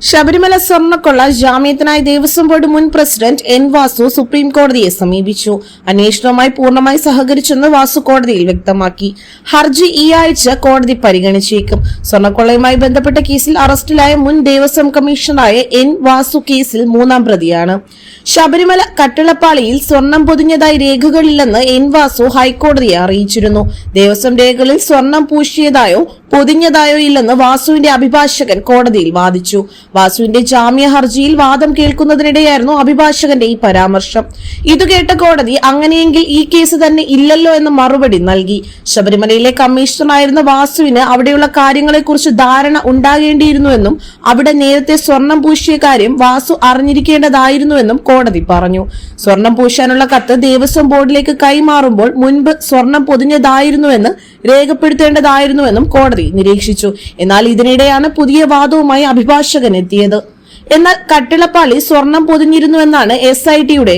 ശബരിമല സ്വർണക്കൊള്ള ജാമ്യത്തിനായി ദേവസ്വം ബോർഡ് മുൻ പ്രസിഡന്റ് എൻ വാസു സുപ്രീം കോടതിയെ സമീപിച്ചു. അന്വേഷണവുമായി പൂർണമായി സഹകരിച്ചെന്ന് വാസു കോടതിയിൽ വ്യക്തമാക്കി. ഹർജി ഈ ആഴ്ച കോടതി പരിഗണിച്ചേക്കും. സ്വർണക്കൊള്ളയുമായി ബന്ധപ്പെട്ട കേസിൽ അറസ്റ്റിലായ മുൻ ദേവസ്വം കമ്മീഷണറായ എൻ വാസു കേസിൽ മൂന്നാം പ്രതിയാണ്. ശബരിമല കട്ടിളപ്പാളിയിൽ സ്വർണം പൊതിഞ്ഞതായി രേഖകളില്ലെന്ന് എൻ വാസു ഹൈക്കോടതിയെ അറിയിച്ചിരുന്നു. ദേവസ്വം രേഖകളിൽ സ്വർണം പൂശിയതായോ പൊതിഞ്ഞതായോ ഇല്ലെന്ന് വാസുവിന്റെ അഭിഭാഷകൻ കോടതിയിൽ വാദിച്ചു. വാസുവിന്റെ ജാമ്യ ഹർജിയിൽ വാദം കേൾക്കുന്നതിനിടെയായിരുന്നു അഭിഭാഷകന്റെ ഈ പരാമർശം. ഇത് കേട്ട കോടതി അങ്ങനെയെങ്കിൽ ഈ കേസ് തന്നെ ഇല്ലല്ലോ എന്ന് മറുപടി നൽകി. ശബരിമലയിലെ കമ്മീഷണറായിരുന്ന വാസുവിന് അവിടെയുള്ള കാര്യങ്ങളെക്കുറിച്ച് ധാരണ ഉണ്ടാകേണ്ടിയിരുന്നുവെന്നും അവിടെ നേരത്തെ സ്വർണം പൂശിയ കാര്യം വാസു അറിഞ്ഞിരിക്കേണ്ടതായിരുന്നുവെന്നും കോടതി പറഞ്ഞു. സ്വർണം പൂശാനുള്ള കത്ത് ദേവസ്വം ബോർഡിലേക്ക് കൈമാറുമ്പോൾ മുൻപ് സ്വർണം പൊതിഞ്ഞതായിരുന്നുവെന്ന് രേഖപ്പെടുത്തേണ്ടതായിരുന്നുവെന്നും കോടതി നിരീക്ഷിച്ചു. എന്നാൽ ഇതിനിടെയാണ് പുതിയ വാദവുമായി അഭിഭാഷകൻ എത്തിയത്. എന്നാൽ കട്ടിളപ്പാളി സ്വർണം പൊതിഞ്ഞിരുന്നുവെന്നാണ് എസ് ഐ ടിയുടെ